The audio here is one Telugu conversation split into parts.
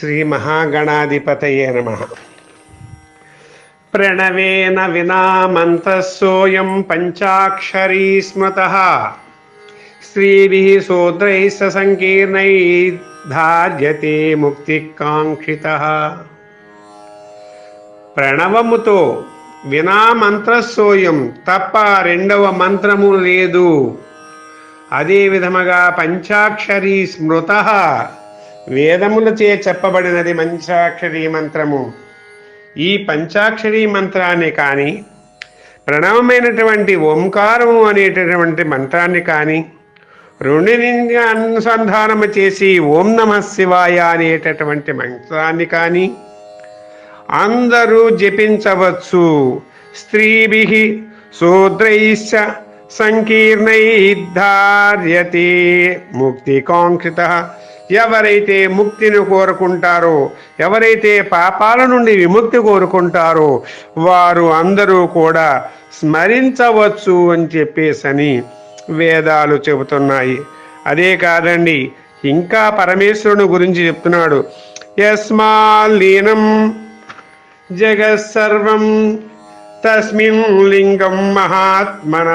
శ్రీ మహాగణాధిపతయే నమ. ప్రణవేన వినా పంచాక్షరీ స్మృత. స్త్రీభి శూద్రైः సంకీర్ణై సంకీర్ణైः ధార్యతే ముక్తికాంక్షిత. ప్రణవముతో వినా మంత్రస్సోయం తప్ప రెండవ మంత్రము లేదు. అదే విధముగా పంచాక్షరీ స్మృత. వేదములచే చెప్పబడినది పంచాక్షరీ మంత్రము. ఈ పంచాక్షరీ మంత్రాన్ని కానీ ప్రణవమైనటువంటి ఓంకారము అనేటటువంటి మంత్రాన్ని కానీ రెండిని అనుసంధానము చేసి ఓం నమ శివాయ అనేటటువంటి మంత్రాన్ని కానీ అందరూ జపించవచ్చు. స్త్రీభి శూద్రైశ్చ సంకీర్ణైర్ధార్యతే ముక్తి కాంక్షిత ఎవరైతే ముక్తిని కోరుకుంటారో ఎవరైతే పాపాల నుండి విముక్తి కోరుకుంటారో వారు అందరూ కూడా స్మరించవచ్చు అని చెప్పేసని వేదాలు చెబుతున్నాయి. అదే కాదండి ఇంకా పరమేశ్వరుని గురించి చెప్తున్నాడు. యస్మాలీనం జగత్సర్వం తస్మిన్ లింగం మహాత్మన.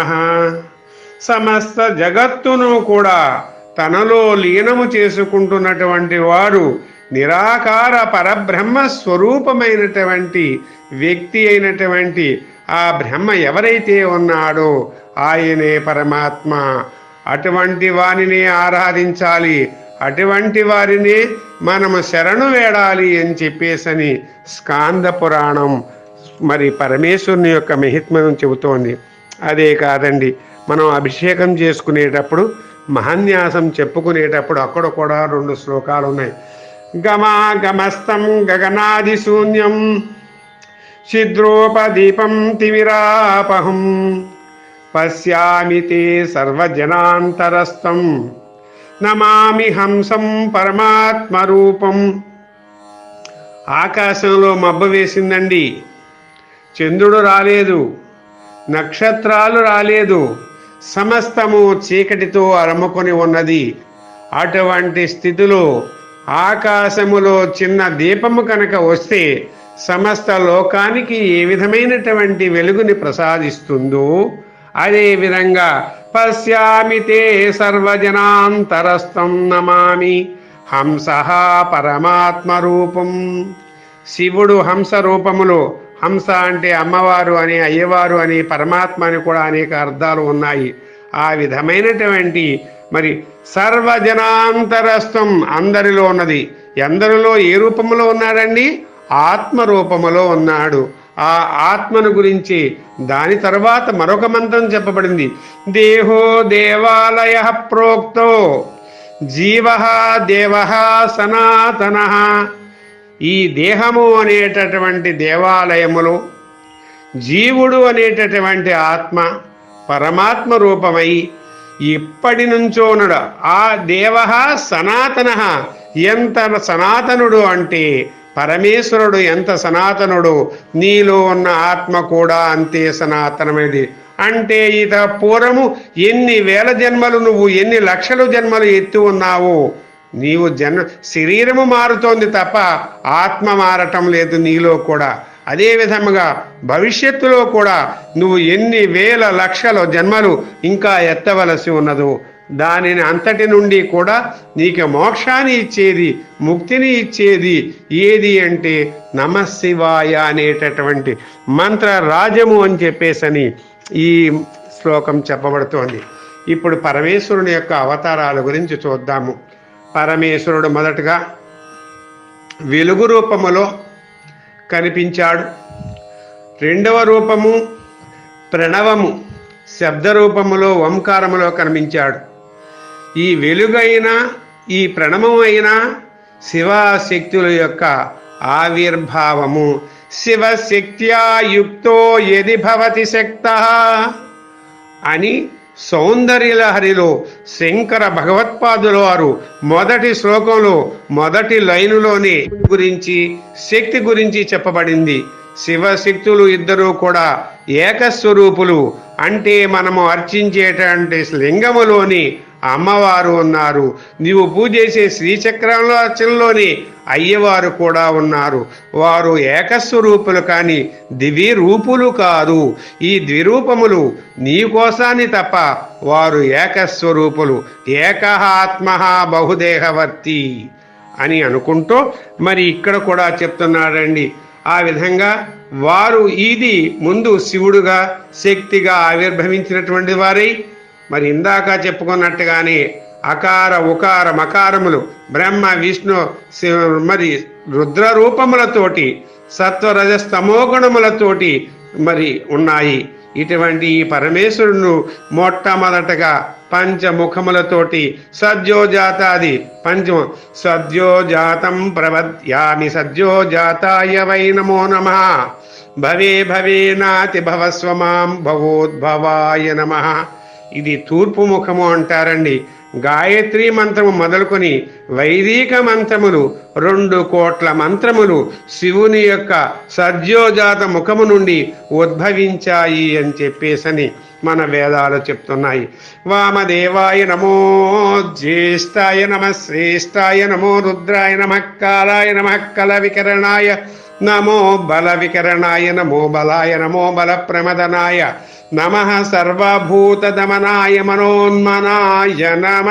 సమస్త జగత్తును కూడా తనలో లీనము చేసుకుంటున్నటువంటి వారు నిరాకార పరబ్రహ్మ స్వరూపమైనటువంటి వ్యక్తి అయినటువంటి ఆ బ్రహ్మ ఎవరైతే ఉన్నాడో ఆయనే పరమాత్మ. అటువంటి వారిని ఆరాధించాలి. అటువంటి వారిని మనము శరణు వేడాలి అని చెప్పేసని స్కాంద పురాణం మరి పరమేశ్వరుని యొక్క మహిత్మను చెబుతోంది. అదే కాదండి మనం అభిషేకం చేసుకునేటప్పుడు మహాన్యాసం చెప్పుకునేటప్పుడు అక్కడ కూడా రెండు శ్లోకాలు ఉన్నాయి గమా గమస్తం గగనాది శూన్యం శిద్రోపదీపం తిమిరాపహం పశ్యామి తే సర్వజనాంతరస్థం నమామి హంసం పరమాత్మరూపం. ఆకాశంలో మబ్బ వేసిందండి. చంద్రుడు రాలేదు. నక్షత్రాలు రాలేదు. సమస్తము చీకటితో అరముకొని ఉన్నది. అటువంటి స్థితిలో ఆకాశములో చిన్న దీపము కనుక వస్తే సమస్త లోకానికి ఏ విధమైనటువంటి వెలుగుని ప్రసాదిస్తుందో అదే విధంగా పశ్యామి తే సర్వజనాంతరస్థం నమామి హంస పరమాత్మ రూపం శివుడు హంస రూపములో హంస అంటే అమ్మవారు అని అయ్యవారు అని పరమాత్మ అని కూడా అనేక అర్థాలు ఉన్నాయి. ఆ విధమైనటువంటి మరి సర్వజనాంతరస్థం అందరిలో ఉన్నది. ఎందరిలో ఏ రూపంలో ఉన్నాడండి? ఆత్మ రూపములో ఉన్నాడు. ఆ ఆత్మను గురించి దాని తర్వాత మరొక మంత్రం చెప్పబడింది. దేహో దేవాలయ ప్రోక్తో జీవ దేవ సనాతన ఈ దేహము అనేటటువంటి దేవాలయములో జీవుడు అనేటటువంటి ఆత్మ పరమాత్మ రూపమై ఇప్పటి నుంచోనుడు ఆ దేవ సనాతన. ఎంత సనాతనుడు అంటే పరమేశ్వరుడు ఎంత సనాతనుడు? నీలో ఉన్న ఆత్మ కూడా అంతే సనాతనమైనది. అంటే ఇత పూర్వము ఎన్ని వేల జన్మలు నువ్వు ఎన్ని లక్షల జన్మలు ఎత్తి ఉన్నావు? నీవు జన్మ శరీరము మారుతోంది తప్ప ఆత్మ మారటం లేదు నీలో కూడా. అదే విధముగా భవిష్యత్తులో కూడా నువ్వు ఎన్ని వేల లక్షల జన్మలు ఇంకా ఎత్తవలసి ఉన్నదో దానిని అంతటి నుండి కూడా నీకు మోక్షాన్ని ఇచ్చేది ముక్తిని ఇచ్చేది ఏది అంటే నమశివాయ అనేటటువంటి మంత్ర రాజము అని చెప్పేసని ఈ శ్లోకం చెప్పబడుతోంది. ఇప్పుడు పరమేశ్వరుని యొక్క అవతారాల గురించి చూద్దాము. పరమేశ్వరుడు మొదటగా వెలుగు రూపములో కనిపించాడు. రెండవ రూపము ప్రణవము శబ్ద రూపములో ఓంకారములో కనిపించాడు. ఈ వెలుగైన ఈ ప్రణవము అయిన శివశక్తుల యొక్క ఆవిర్భావము. శివశక్త్యాయుక్తో ఎది భవతి శక్త అని సౌందర్యలహరిలో శంకర భగవత్పాదుల వారు మొదటి శ్లోకంలో మొదటి లైనులోనే గురించి శక్తి గురించి చెప్పబడింది. శివశక్తులు ఇద్దరూ కూడా ఏకస్వరూపులు. అంటే మనము అర్చించేటువంటి లింగములోని అమ్మవారు ఉన్నారు. నీవు పూజ చేసే శ్రీచక్రంలోని అయ్యవారు కూడా ఉన్నారు. వారు ఏకస్వరూపులు కాని దివి రూపులు కాదు. ఈ ద్విరూపములు నీ కోసాన్ని తప్ప వారు ఏకస్వరూపులు. ఏకహాత్మహా బహుదేహవర్తి అని అనుకుంటూ మరి ఇక్కడ కూడా చెప్తున్నాడండి. ఆ విధంగా వారు ఇది ముందు శివుడుగా శక్తిగా ఆవిర్భవించినటువంటి వారై మరి ఇందాక చెప్పుకున్నట్టుగానే అకార ఉకార మకారములు బ్రహ్మ విష్ణు శివ- మరి రుద్ర రూపములతోటి సత్వరజస్తమో గుణములతోటి మరి ఉన్నాయి. ఇటువంటి ఈ పరమేశ్వరుడు మొట్టమొదటగా పంచముఖములతోటి సద్యోజాతాది పంచము సద్యోజాతం ప్రవద్యామి సద్యోజాతాయ వై నమో నమ. భవే భవే నాతి భవస్వమాం భవోద్భవాయ నమ. ఇది తూర్పు ముఖము అంటారండి. గాయత్రి మంత్రము మొదలుకొని వైదిక మంత్రములు రెండు కోట్ల మంత్రములు శివుని యొక్క సద్యోజాత ముఖము నుండి ఉద్భవించాయి అని చెప్పేసని మన వేదాలు చెప్తున్నాయి. వామదేవాయ నమో జ్యేష్ఠాయ నమ శ్రేష్టాయ నమో రుద్రాయ నమ కాలాయ నమ కల వికరణాయ నమో బల వికరణాయ నమో బలాయ నమో బల ప్రమదనాయ నమ సర్వభూత దమనాయ మనోన్మనాయ నమ.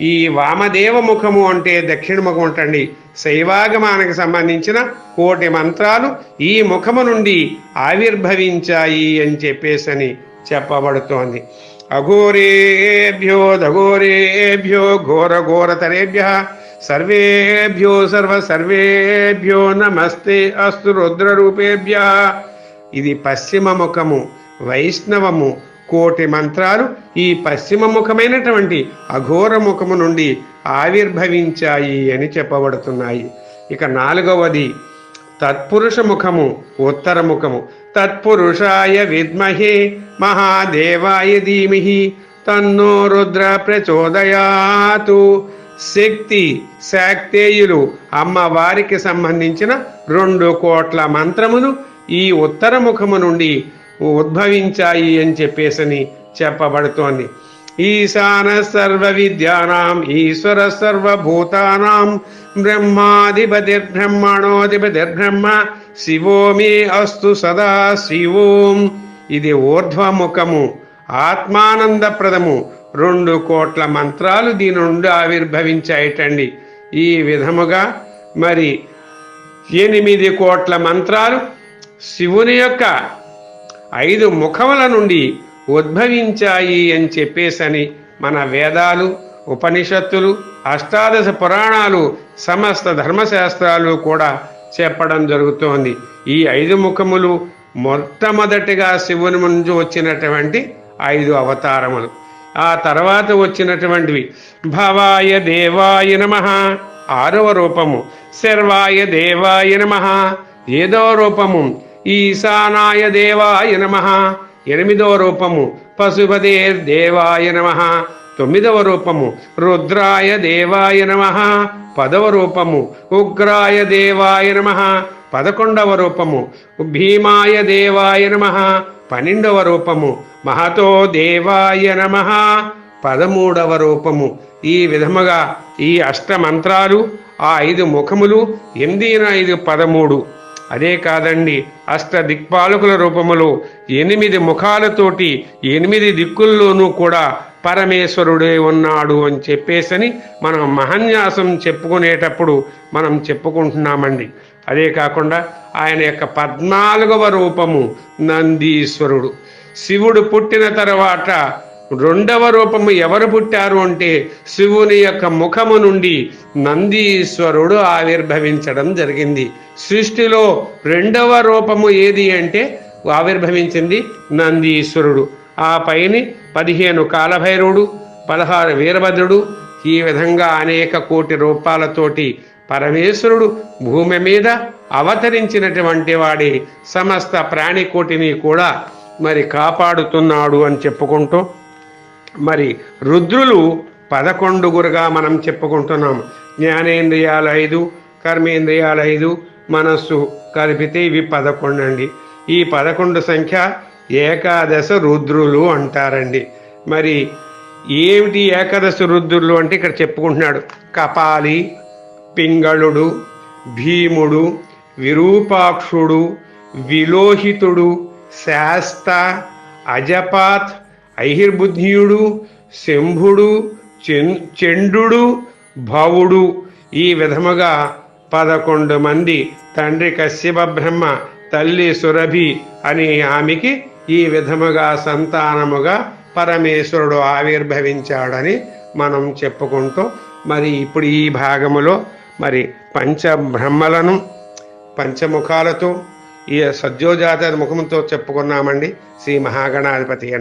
ఈ వామదేవ ముఖము అంటే దక్షిణ ముఖం అంటండి. శైవాగమానికి సంబంధించిన కోటి మంత్రాలు ఈ ముఖము నుండి ఆవిర్భవించాయి అని చెప్పేసని చెప్పబడుతోంది. అఘోరేభ్యో దఘోరేభ్యో ఘోర ఘోరతరేభ్య. సర్వేభ్యో సర్వ సర్వేభ్యో నమస్తే అస్తు రుద్రరూపేభ్య. ఇది పశ్చిమ ముఖము వైష్ణవము కోటి మంత్రాలు ఈ పశ్చిమ ముఖమైనటువంటి అఘోర ముఖము నుండి ఆవిర్భవించాయి అని చెప్పబడుతున్నాయి. ఇక నాలుగవది తత్పురుష ముఖము ఉత్తర ముఖము. తత్పురుషాయ విద్మహే మహాదేవాయ ధీమిహి. తన్నో రుద్ర ప్రచోదయాతు. శక్తి శాక్తేయులు అమ్మవారికి సంబంధించిన రెండు కోట్ల మంత్రములు ఈ ఉత్తర ముఖము నుండి ఉద్భవించాయి అని చెప్పేసని చెప్పబడుతోంది. ఈశాన సర్వ విద్యానాం ఈశ్వర సర్వభూతానాం బ్రహ్మాధిపతిర్బ్రహ్మణోధిపతిర్బ్రహ్మ శివో మే అస్తు సదా శివోం. ఇది ఊర్ధ్వముఖము ఆత్మానందప్రదము రెండు కోట్ల మంత్రాలు దీని నుండి ఆవిర్భవించాయటండి. ఈ విధముగా మరి ఎనిమిది కోట్ల మంత్రాలు శివుని యొక్క ఐదు ముఖముల నుండి ఉద్భవించాయి అని చెప్పేసని మన వేదాలు ఉపనిషత్తులు అష్టాదశ పురాణాలు సమస్త ధర్మశాస్త్రాలు కూడా చెప్పడం జరుగుతోంది. ఈ ఐదు ముఖములు మొట్టమొదటిగా శివుని నుంచి వచ్చినటువంటి ఐదు అవతారములు. ఆ తర్వాత వచ్చినటువంటివి. భవాయ దేవాయ నమ. ఆరవ రూపము. శర్వాయ దేవాయ నమ. ఏదో రూపము. ఈశానాయ దేవాయ నమ. ఎనిమిదవ రూపము. పశుపదే దేవాయ నమ. తొమ్మిదవ రూపము. రుద్రాయ దేవాయ నమ. పదవ రూపము. ఉగ్రాయ దేవాయ నమ. పదకొండవ రూపము. భీమాయ దేవాయ నమ. పన్నెండవ రూపము. మహతో దేవాయ నమ. పదమూడవ రూపము. ఈ విధముగా ఈ అష్టమంత్రాలు ఆ ఐదు ముఖములు ఎనిమిది ఐదు పదమూడు. అదే కాదండి అష్ట దిక్పాలకుల రూపములో. ఎనిమిది ముఖాలతోటి ఎనిమిది దిక్కుల్లోనూ కూడా పరమేశ్వరుడే ఉన్నాడు అని చెప్పేసని మనం మహన్యాసం చెప్పుకునేటప్పుడు మనం చెప్పుకుంటున్నామండి. అదే కాకుండా ఆయన యొక్క పద్నాలుగవ రూపము నందీశ్వరుడు. శివుడు పుట్టిన తర్వాత రెండవ రూపము ఎవరు పుట్టారు అంటే శివుని యొక్క ముఖము నుండి నందీశ్వరుడు ఆవిర్భవించడం జరిగింది. సృష్టిలో రెండవ రూపము ఏది అంటే ఆవిర్భవించింది నందీశ్వరుడు. ఆ పైని పదిహేను కాలభైరవుడు పదహారు వీరభద్రుడు ఈ విధంగా అనేక కోటి రూపాలతోటి పరమేశ్వరుడు భూమి మీద అవతరించినటువంటి వాడి సమస్త ప్రాణికోటిని కూడా మరి కాపాడుతున్నాడు అని చెప్పుకుంటూ మరి రుద్రులు పదకొండుగురుగా మనం చెప్పుకుంటున్నాం. జ్ఞానేంద్రియాలు ఐదు కర్మేంద్రియాలు ఐదు మనస్సు కలిపితే ఇవి పదకొండు అండి. ఈ పదకొండు సంఖ్య ఏకాదశ రుద్రులు అంటారండి. మరి ఏమిటి ఏకాదశ రుద్రులు అంటే ఇక్కడ చెప్పుకుంటున్నాడు కపాలి పింగళుడు భీముడు విరూపాక్షుడు విలోహితుడు శాస్త అజపాత్ ఐహిర్బుద్ధియుడు శంభుడు చెన్- భవుడు. ఈ విధముగా పదకొండు మంది తండ్రి కశ్యప బ్రహ్మ తల్లి సురభి అని ఆమెకి ఈ విధముగా సంతానముగా పరమేశ్వరుడు ఆవిర్భవించాడని మనం చెప్పుకుంటూ మరి ఇప్పుడు ఈ భాగములో మరి పంచబ్రహ్మలను పంచముఖాలతో ఈ సద్యోజాత ముఖంతో చెప్పుకున్నామండి శ్రీ మహాగణాధిపతి